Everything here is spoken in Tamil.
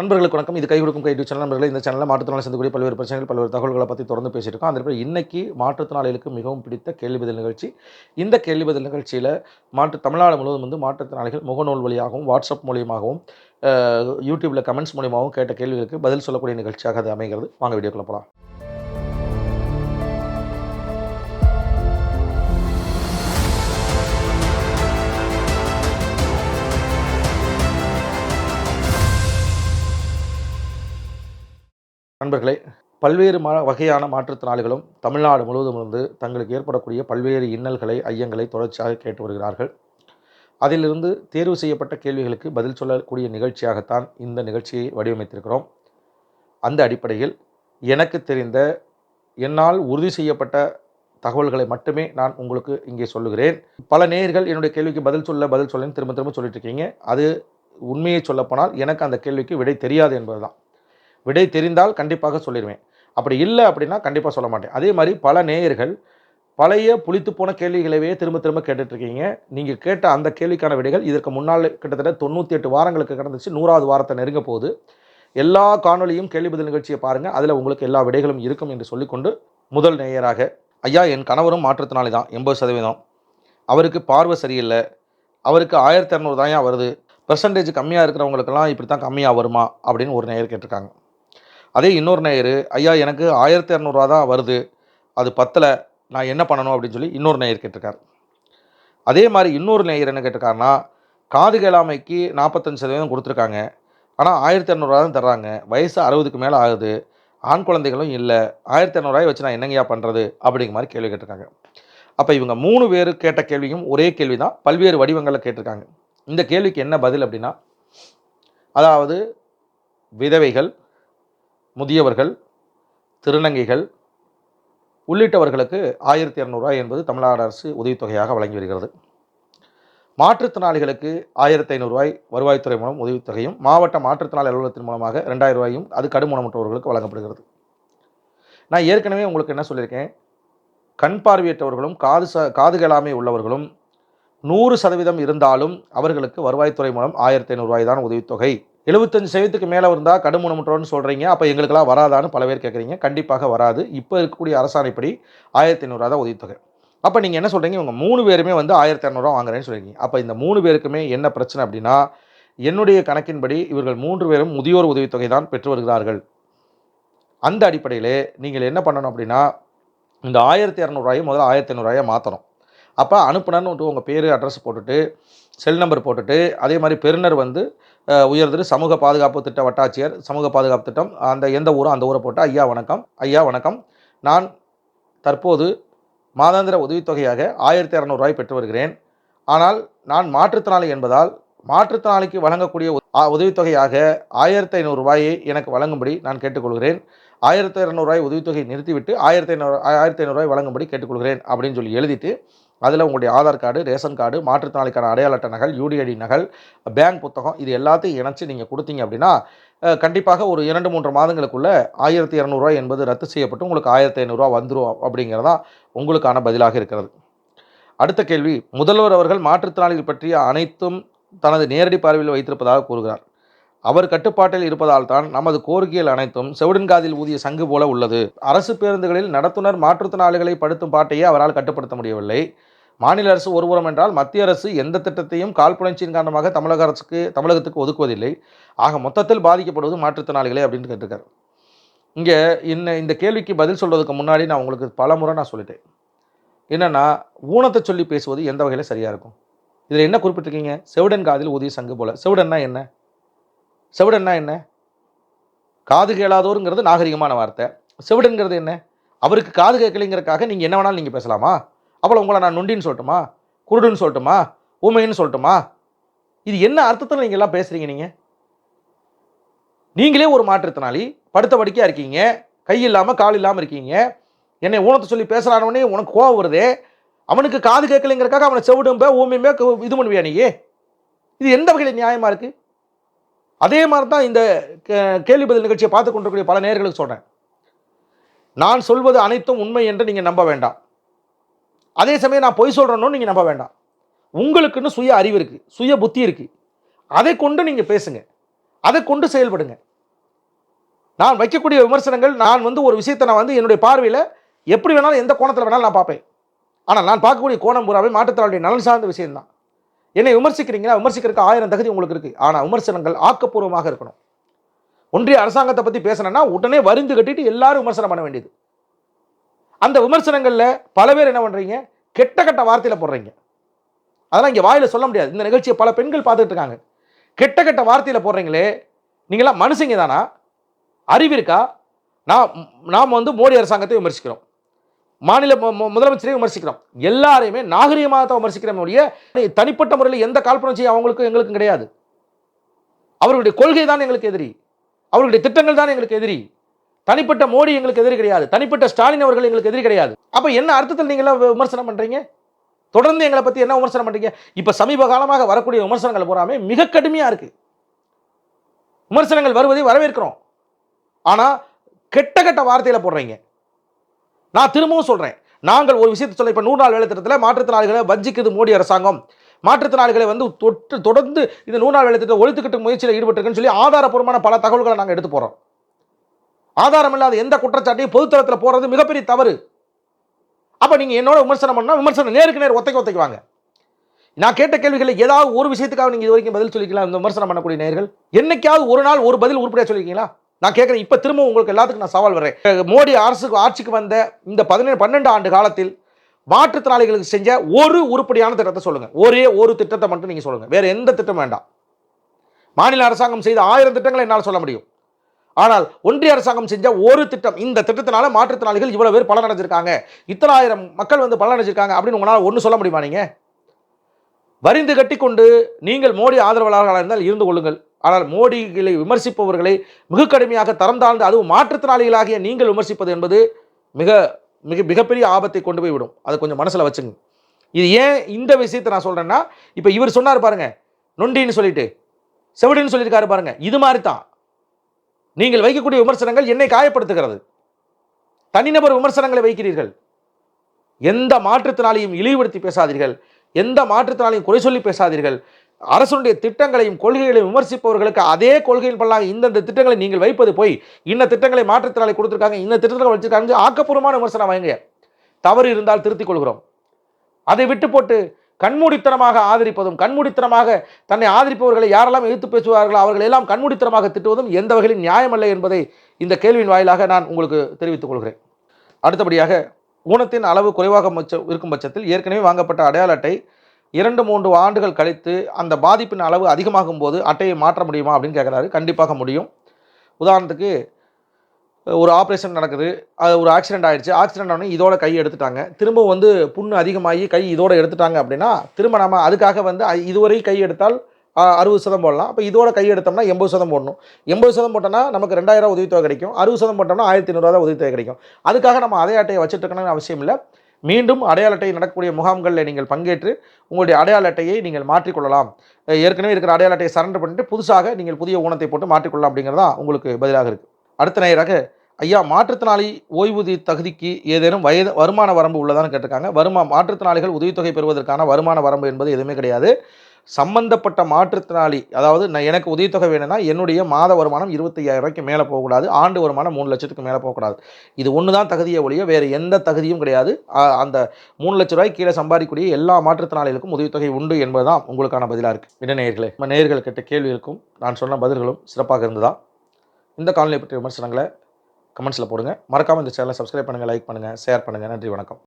நண்பர்களுக்கு வணக்கம். இது கை கொடுக்கும் கை சேனல் நண்பர்களே இந்த சேனலில் மாற்றுத்திறனாளி சந்திக்கக்கூடிய பல்வேறு பிரச்சனைகள் பல்வேறு தகவல்களை பற்றி தொடர்ந்து பேசியிருக்கோம் அந்த இன்னைக்கு மாற்றுத்திறனாளிகளுக்கு மிகவும் பிடித்த கேள்வி பதில் நிகழ்ச்சி. இந்த கேள்வி பதில் நிகழ்ச்சியில் மாற்று தமிழ்நாடு முழுவதும் வந்து மாற்றுத்திறனாளிகள் முகநூல் வழியாகவும் வாட்ஸ்அப் மூலியமாகவும் யூடியூப்பில் கமெண்ட்ஸ் மூலியமாகவும் கேட்ட கேள்விகளுக்கு பதில் சொல்லக்கூடிய நிகழ்ச்சியாக அது அமைகிறது. வாங்க வீடியோக்குள்ள போகலாம் நண்பர்களே பல்வேறு மா வகையான மாற்றுத்திறனாளிகளும் தமிழ்நாடு முழுவதும் இருந்து தங்களுக்கு ஏற்படக்கூடிய பல்வேறு இன்னல்களை ஐயங்களை தொடர்ச்சியாக கேட்டு வருகிறார்கள். அதிலிருந்து தேர்வு செய்யப்பட்ட கேள்விகளுக்கு பதில் சொல்லக்கூடிய நிகழ்ச்சியாகத்தான் இந்த நிகழ்ச்சியை வடிவமைத்திருக்கிறோம். அந்த அடிப்படையில் எனக்கு தெரிந்த என்னால் உறுதி செய்யப்பட்ட தகவல்களை மட்டுமே நான் உங்களுக்கு இங்கே சொல்லுகிறேன். பல நேயர்கள் என்னுடைய கேள்விக்கு பதில் சொல்ல பதில் சொல்லன்னு திரும்ப திரும்ப சொல்லிட்டு இருக்கீங்க. அது உண்மையை சொல்லப்போனால் எனக்கு அந்த கேள்விக்கு விடை தெரியாது என்பதுதான். விடை தெரிந்தால் கண்டிப்பாக சொல்லிடுவேன் அப்படி இல்லை அப்படின்னா கண்டிப்பாக சொல்ல மாட்டேன். அதே மாதிரி பல நேயர்கள் பழைய புளித்து போன கேள்விகளவே திரும்ப திரும்ப கேட்டுட்ருக்கீங்க. நீங்கள் கேட்ட அந்த கேள்விக்கான விடைகள் இதற்கு முன்னால் கிட்டத்தட்ட தொண்ணூற்றி எட்டு வாரங்களுக்கு கடந்துச்சு. நூறாவது வாரத்தை நெருங்க போகுது. எல்லா காணொளியும் கேள்வி பதில் நிகழ்ச்சியை பாருங்கள் அதில் உங்களுக்கு எல்லா விடைகளும் இருக்கும் என்று சொல்லிக்கொண்டு முதல் நேயராக ஐயா என் கணவரும் மாற்றுத்திறனாளி தான் எண்பது சதவீதம். அவருக்கு பார்வை சரியில்லை. அவருக்கு ஆயிரத்தி இரநூறு தான் வருது. பெர்சன்டேஜ் கம்மியாக இருக்கிறவங்களுக்கெல்லாம் இப்படி தான் கம்மியாக வருமா? அப்படின்னு ஒரு நேயர் கேட்டிருக்காங்க. அதே இன்னொரு நேயர் ஐயா எனக்கு ஆயிரத்தி இரநூறுவா தான் வருது. அது பத்தில். நான் என்ன பண்ணணும்? அப்படின்னு சொல்லி இன்னொரு நேயர் கேட்டிருக்காரு. அதே மாதிரி இன்னொரு நேயர் என்ன கேட்டிருக்காருன்னா காது கேளாமைக்கு நாற்பத்தஞ்சு சதவீதம் கொடுத்துருக்காங்க. ஆனால் ஆயிரத்தி இரநூறுவா தான் தர்றாங்க. வயசு அறுபதுக்கு மேலே ஆகுது. ஆண் குழந்தைகளும் இல்லை. ஆயிரத்தி இரநூறுவாயை வச்சு நான் என்னங்கய்யா பண்ணுறது அப்படிங்கிற மாதிரி கேள்வி கேட்டிருக்காங்க. அப்போ இவங்க மூணு பேர் கேட்ட கேள்வியும் ஒரே கேள்வி தான். பல்வேறு வடிவங்களில் கேட்டிருக்காங்க. இந்த கேள்விக்கு என்ன பதில் அப்படின்னா அதாவது விதவைகள் முதியவர்கள் திருநங்கைகள் உள்ளிட்டவர்களுக்கு ஆயிரத்தி இரநூறுவாய் என்பது தமிழ்நாடு அரசு உதவித்தொகையாக வழங்கி வருகிறது. மாற்றுத்திறனாளிகளுக்கு ஆயிரத்தி ஐநூறுரூவாய் வருவாய்த்துறை மூலம் உதவித்தொகையும் மாவட்ட மாற்றுத்திறனாளி அலுவலகத்தின் மூலமாக ரெண்டாயிரம் ரூபாயும் அது கடுமூனமற்றவர்களுக்கு வழங்கப்படுகிறது. நான் ஏற்கனவே உங்களுக்கு என்ன சொல்லியிருக்கேன்? கண் பார்வையற்றவர்களும் காது ச காது கேளாமை உள்ளவர்களும் நூறு சதவீதம் இருந்தாலும் அவர்களுக்கு வருவாய்த்துறை மூலம் ஆயிரத்தி ஐநூறுரூவாய் தான் உதவித்தொகை எழுபத்தஞ்சு சதவீதத்துக்கு மேலே இருந்தால் கடுமூனமுற்றோன்னு சொல்கிறீங்க அப்போ எங்களுக்கெல்லாம் வராதான்னு பல பேர் கேட்குறீங்க கண்டிப்பாக வராது. இப்போ இருக்கக்கூடிய அரசாணைப்படி ஆயிரத்தி ஐநூறுரூவா தான் உதவித்தொகை அப்போ நீங்கள் என்ன சொல்கிறீங்க இவங்க மூணு பேருமே வந்து ஆயிரத்தி இரநூறுவா வாங்குறேன்னு சொல்றீங்க அப்போ இந்த மூணு பேருக்குமே என்ன பிரச்சனை அப்படின்னா என்னுடைய கணக்கின்படி இவர்கள் மூன்று பேரும் முதியோர் உதவித்தொகை தான் பெற்று வருகிறார்கள். அந்த அடிப்படையிலே நீங்கள் என்ன பண்ணணும் அப்படின்னா இந்த ஆயிரத்தி இரநூறுவாயை முதல்ல ஆயிரத்தி ஐநூறுரூவாயை மாற்றணும் அப்போ அனுப்புனர்னு உங்கள் பேர் அட்ரஸ் போட்டுட்டு செல் நம்பர் போட்டுட்டு அதே மாதிரி பெறுநர் வந்து அஹ், உயர்திரு சமூக பாதுகாப்பு திட்ட வட்டாட்சியர் சமூக பாதுகாப்பு திட்டம் அந்த எந்த ஊரோ அந்த ஊரை போட்டு ஐயா வணக்கம் ஐயா வணக்கம். நான் தற்போது மாதாந்திர உதவித்தொகையாக ஆயிரத்தி இரநூறுவாய் பெற்று வருகிறேன். ஆனால் நான் மாற்றுத்திறனாளி என்பதால் மாற்றுத்திறனாளிக்கு வழங்கக்கூடிய ஆ, உதவித்தொகையாக ஆயிரத்தி ஐநூறு ரூபாயை எனக்கு வழங்கும்படி நான் கேட்டுக்கொள்கிறேன். ஆயிரத்தி இரநூறுவாய் உதவித்தொகை நிறுத்திவிட்டு ஆயிரத்தி ஐநூறு ஆயிரத்தி ஐநூறுரூவாய் வழங்கும்படி கேட்டுக்கொள்கிறேன் அப்படின்னு சொல்லி எழுதிட்டு அதில் உங்களுடைய ஆதார் கார்டு ரேஷன் கார்டு மாற்றுத்திறனாளிக்கான அடையாள அட்டை நகல் யூடிஐடி நகல் பேங்க் புத்தகம் இது எல்லாத்தையும் இணைச்சி நீங்கள் கொடுத்தீங்க அப்படின்னா கண்டிப்பாக ஒரு இரண்டு மூன்று மாதங்களுக்குள்ளே ஆயிரத்தி இரநூறுவா என்பது ரத்து செய்யப்பட்டு உங்களுக்கு ஆயிரத்தி ஐநூறுரூவா வந்துடும் அப்படிங்கிறதா உங்களுக்கான பதிலாக இருக்கிறது. அடுத்த கேள்வி முதல்வர் அவர்கள் மாற்றுத்திறனாளிகள் பற்றிய அனைத்தும் தனது நேரடி பார்வையில் வைத்திருப்பதாக கூறுகிறார். அவர் கட்டுப்பாட்டில் இருப்பதால் தான் நமது கோரிக்கைகள் அனைத்தும் செவிடன்காதில் ஊதிய சங்கு போல உள்ளது. அரசு பேருந்துகளில் நடத்துனர் மாற்றுத்திறனாளிகளை படுத்தும் பாட்டையே அவரால் கட்டுப்படுத்த முடியவில்லை. மாநில அரசு ஒருபுறம் என்றால் மத்திய அரசு எந்த திட்டத்தையும் காழ்ப்புணர்ச்சியின் காரணமாக தமிழக அரசுக்கு தமிழகத்துக்கு ஒதுக்குவதில்லை. ஆக மொத்தத்தில் பாதிக்கப்படுவது மாற்றுத்திறனாளிகளே அப்படின்னு கேட்டிருக்காரு. இங்கே இன்ன இந்த கேள்விக்கு பதில் சொல்கிறதுக்கு முன்னாடி நான் உங்களுக்கு பல முறை நான் சொல்லிட்டேன். என்னென்னா ஊனத்தை சொல்லி பேசுவது எந்த வகையில் சரியாக இருக்கும்? இதில் என்ன குறிப்பிட்டிருக்கீங்க? செவிடன் காதில் ஊதிய சங்கு போல. செவிடன்னா என்ன? செவிடன்னா என்ன? காது கேளாதோருங்கிறது நாகரிகமான வார்த்தை. செவிடன்கிறது என்ன? அவருக்கு காது கேட்கலைங்கிறக்காக நீங்கள் என்ன வேணாலும் நீங்கள் பேசலாமா? அவ்வளோ உங்களை நான் நொண்டின்னு சொல்லட்டுமா? குருடுன்னு சொல்லட்டுமா? ஊமைன்னு சொல்லட்டுமா? இது என்ன அர்த்தத்தில் நீங்கள் எல்லாம் பேசுகிறீங்க நீங்கள் நீங்களே ஒரு மாற்றுத்தினாலி படுத்த படிக்கையாக இருக்கீங்க கை இல்லாமல் கால் இல்லாமல் இருக்கீங்க. என்னை ஊனத்தை சொல்லி பேசுகிறானவனே உனக்கு கோவம் வருதே. அவனுக்கு காது கேட்கலைங்கிறக்காக அவனை செவிடும்ப ஊமையுமே இது பண்ணுவியா நீ? இது எந்த வகையில் நியாயமாக இருக்குது அதே மாதிரி தான் இந்த கே- கேள்வி பதில் நிகழ்ச்சியை பார்த்து கொண்டிருக்கக்கூடிய பல நேர்களுக்கு சொல்கிறேன் நான் சொல்வது அனைத்தும் உண்மை என்று நீங்கள் நம்ப வேண்டாம். அதே சமயம் நான் பொய் சொல்கிறேன்னு நீங்கள் நம்ப வேண்டாம். உங்களுக்குன்னு சுய அறிவு இருக்குது சுய புத்தி இருக்குது அதை கொண்டு நீங்கள் பேசுங்க. அதை கொண்டு செயல்படுங்க. நான் வைக்கக்கூடிய விமர்சனங்கள் நான் வந்து ஒரு விஷயத்தை நான் வந்து என்னுடைய பார்வையில் எப்படி வேணாலும் எந்த கோணத்தில் வேணாலும் நான் பார்ப்பேன். ஆனால் நான் பார்க்கக்கூடிய கோணம் பூராவே மாற்றுத்திறனுடைய நலன் சார்ந்த விஷயம்தான். என்னை விமர்சிக்கிறீங்கன்னா விமர்சிக்கிறதுக்கு ஆயிரம் தகுதி உங்களுக்கு இருக்குது ஆனால் விமர்சனங்கள் ஆக்கப்பூர்வமாக இருக்கணும். ஒன்றிய அரசாங்கத்தை பற்றி பேசணும்னா உடனே வருந்து கட்டிட்டு எல்லாரும் விமர்சனம் பண்ண வேண்டியது. அந்த விமர்சனங்களில் பல பேர் என்ன பண்ணுறீங்க கெட்ட கெட்ட வார்த்தையில் போடுறீங்க. அதெல்லாம் இங்கே வாயில் சொல்ல முடியாது. இந்த நிகழ்ச்சியை பல பெண்கள் பார்த்துட்டு இருக்காங்க. கெட்ட கெட்ட வார்த்தையில் போடுறீங்களே நீங்களாம் மனுஷங்க தானா? அறிவிருக்கா நான் நாம் வந்து மோடி அரசாங்கத்தை விமர்சிக்கிறோம். மாநில மு- முதலமைச்சரையும் விமர்சிக்கிறோம். எல்லாரையுமே நாகரிகமாக தான் விமர்சிக்கிறோம் தனிப்பட்ட முறையில் எந்த காழ்ப்புணர்ச்சியும் அவங்களுக்கும் எங்களுக்கும் கிடையாது. அவர்களுடைய கொள்கை தான் எங்களுக்கு எதிரி. அவர்களுடைய திட்டங்கள் தான் எங்களுக்கு எதிரி. தனிப்பட்ட மோடி எங்களுக்கு எதிரி கிடையாது. தனிப்பட்ட ஸ்டாலின் அவர்கள் எங்களுக்கு எதிரி கிடையாது. அப்போ என்ன அர்த்தத்தில் நீங்களாம் விமர்சனம் பண்ணுறீங்க தொடர்ந்து எங்களை பற்றி என்ன விமர்சனம் பண்ணுறீங்க இப்போ சமீப காலமாக வரக்கூடிய விமர்சனங்கள் பூராமே மிக கடுமையாக இருக்குது விமர்சனங்கள் வருவதை வரவேற்கிறோம். ஆனால் கெட்ட கெட்ட வார்த்தையில் போடுறீங்க. நான் திரும்பவும் சொல்கிறேன் நாங்கள் ஒரு விஷயத்தை சொல்ல இப்போ நூறு நாள் வேலை திட்டத்தில் மாற்றுத்திறனாளிகளை வஞ்சிக்குது மோடி அரசாங்கம். மாற்றுத்திறனாளிகளை வந்து தொட்டு தொடர்ந்து இந்த நூறு நாள் வேலை திட்டத்தை ஒழித்துக்கிட்டு முயற்சியில் ஈடுபட்டிருக்குன்னு சொல்லி ஆதாரப்பூர்வமான பல தகவல்களை நாங்கள் எடுத்து போகிறோம் ஆதாரம் இல்லாத எந்த குற்றச்சாட்டையும் பொதுத்தளத்தில் போகிறது மிகப்பெரிய தவறு. அப்போ நீங்கள் என்னோட விமர்சனம் பண்ணால் விமர்சனம் நேருக்கு நேர் ஒத்தைக்கு ஒத்தைக்கு வாங்க. நான் கேட்ட கேள்விகளை ஏதாவது ஒரு விஷயத்துக்காக நீங்கள் இது வரைக்கும் பதில் சொல்லிக்கலாம் இந்த விமர்சனம் பண்ணக்கூடிய நேர்கள் என்னைக்காவது ஒரு நாள் ஒரு பதில் உருப்படியாக சொல்லியிருக்கீங்களா நான் கேட்குறேன் இப்போ திரும்ப உங்களுக்கு எல்லாத்துக்கும் நான் சவால் வர்றேன் மோடி அரசுக்கு ஆட்சிக்கு வந்த இந்த பதினேழு பன்னெண்டு ஆண்டு காலத்தில் மாற்றுத்திறனாளிகளுக்கு செஞ்ச ஒரு உருப்படியான திட்டத்தை சொல்லுங்கள் ஒரே ஒரு திட்டத்தை மட்டும் நீங்கள் சொல்லுங்கள் வேறு எந்த திட்டம் வேண்டாம். மாநில அரசாங்கம் செய்த ஆயிரம் திட்டங்களை என்னால் சொல்ல முடியும். ஆனால் ஒன்றிய அரசாங்கம் செஞ்ச ஒரு திட்டம் இந்த திட்டத்தினால மாற்றுத்திறனாளிகள் இவ்வளவு பேர் பலன் அடைஞ்சிருக்காங்க. இத்தனாயிரம் மக்கள் வந்து பலன் அடைஞ்சிருக்காங்க அப்படின்னு உங்களால் ஒன்று சொல்ல முடியுமா நீங்கள் வரிந்து கட்டிக்கொண்டு நீங்கள் மோடி ஆதரவாளர்களாக இருந்தால் இருந்து கொள்ளுங்கள். ஆனால் மோடிகளை விமர்சிப்பவர்களை மிக கடுமையாக தரம் தாழ்ந்து அதுவும் மாற்றுத்திறனாளிகளாகிய நீங்கள் விமர்சிப்பது என்பது மிக மிக மிகப்பெரிய ஆபத்தை கொண்டு போய் விடும். அதை கொஞ்சம் மனசில் வச்சுங்க. இது ஏன் இந்த விஷயத்தை நான் சொல்கிறேன்னா இப்போ இவர் சொன்னார் பாருங்க நொண்டின்னு சொல்லிட்டு செவிடின்னு சொல்லியிருக்காரு பாருங்க இது மாதிரி தான் நீங்கள் வைக்கக்கூடிய விமர்சனங்கள் என்னை காயப்படுத்துகிறது. தனிநபர் விமர்சனங்களை வைக்கிறீர்கள். எந்த மாற்றுத்தினாலையும் இழிவுபடுத்தி பேசாதீர்கள். எந்த மாற்றுத்தினாலையும் குறை சொல்லி பேசாதீர்கள். அரசுடைய திட்டங்களையும் கொள்கைகளையும் விமர்சிப்பவர்களுக்கு அதே கொள்கையின் பல்லாக இந்தந்த திட்டங்களை நீங்கள் வைப்பது போய் இந்த திட்டங்களை மாற்றுத்திறனாளி கொடுத்துருக்காங்க இந்த திட்டங்களை வச்சிருக்காங்க ஆக்கப்பூர்வமான விமர்சனம் வாங்க தவறு இருந்தால் திருத்திக் கொள்கிறோம். அதை விட்டு போட்டு கண்மூடித்தனமாக ஆதரிப்பதும் கண்மூடித்தனமாக தன்னை ஆதரிப்பவர்களை யாரெல்லாம் எதிர்த்து பேசுவார்களோ அவர்களை எல்லாம் கண்மூடித்தனமாக திட்டுவதும் எந்த வகையிலும் நியாயமல்ல என்பதை இந்த கேள்வியின் வாயிலாக நான் உங்களுக்கு தெரிவித்துக் கொள்கிறேன். அடுத்தபடியாக ஊனத்தின் அளவு குறைவாக இருக்கும் பட்சத்தில் ஏற்கனவே வாங்கப்பட்ட அடையாள அட்டை இரண்டு மூன்று ஆண்டுகள் கழித்து அந்த பாதிப்பின் அளவு அதிகமாகும் போது அட்டையை மாற்ற முடியுமா அப்படின்னு கேட்குறாரு. கண்டிப்பாக முடியும். உதாரணத்துக்கு ஒரு ஆப்ரேஷன் நடக்குது. அது ஒரு ஆக்சிடென்ட் ஆகிடுச்சு ஆக்சிடென்ட் ஆனே இதோட கை எடுத்துட்டாங்க. திரும்ப வந்து புண்ணு அதிகமாகி கை இதோட எடுத்துட்டாங்க அப்படின்னா திரும்ப நம்ம அதுக்காக வந்து இதுவரை கை எடுத்தால் அறுபது சதம் போடலாம். அப்போ இதோட கை எடுத்தோம்னா எண்பது சதம் போடணும். எண்பது சதம் போட்டோம்னா நமக்கு ரெண்டாயிரம் உதவித்தொகை கிடைக்கும். அறுபது சதம் போட்டோம்னா ஆயிரத்தி ஐநூறுரூவா உதவித்தொகை கிடைக்கும். அதுக்காக நம்ம அதே அட்டையை வச்சுட்டு அவசியம் இல்லை. மீண்டும் அடையாள அட்டை நடக்கக்கூடிய முகாம்களில் நீங்கள் பங்கேற்று உங்களுடைய அடையாள அட்டையை நீங்கள் மாற்றிக்கொள்ளலாம். ஏற்கனவே இருக்கிற அடையாள அட்டையை சரண்டர் பண்ணிட்டு புதுசாக நீங்கள் புதிய ஊனத்தை போட்டு மாற்றிக்கொள்ளலாம் அப்படிங்கிறதா உங்களுக்கு பதிலாக இருக்குது அடுத்த நேராக ஐயா மாற்றுத்திறனாளி ஓய்வூதிய தகுதிக்கு ஏதேனும் வயது வருமான வரம்பு உள்ளதான்னு கேட்டிருக்காங்க. வருமா மாற்றுத்திறனாளிகள் உதவித்தொகை பெறுவதற்கான வருமான வரம்பு என்பது எதுவுமே கிடையாது. சம்பந்தப்பட்ட மாற்றுத்திறனாளி அதாவது நான் எனக்கு உதவித்தொகை வேணும்னா என்னுடைய மாத வருமானம் 25000 ரூபாய்க்கு மேலே போகக்கூடாது. ஆண்டு வருமானம் மூணு லட்சத்துக்கு மேலே போகக்கூடாது. இது ஒன்று தான் தகுதியை ஒழிய வேறு எந்த தகுதியும் கிடையாது. அந்த மூணு லட்ச ரூபாய் கீழே சம்பாதிக்கக்கூடிய எல்லா மாற்றுத்திறனாளிகளுக்கும் உதவித்தொகை உண்டு என்பதுதான் உங்களுக்கான பதிலாக இருக்குது என்ன நேயர்களே நம்ம நேயர்கள் கேட்ட கேள்விகளுக்கும் நான் சொன்ன பதில்களும் சிறப்பாக இருந்ததா? இந்த காலநிலை பற்றிய விமர்சனங்களை கமெண்ட்ஸில் போடுங்க. மறக்காமல் இந்த சேனலை சப்ஸ்கிரைப் பண்ணுங்கள் லைக் பண்ணுங்கள் ஷேர் பண்ணுங்கள் நன்றி வணக்கம்.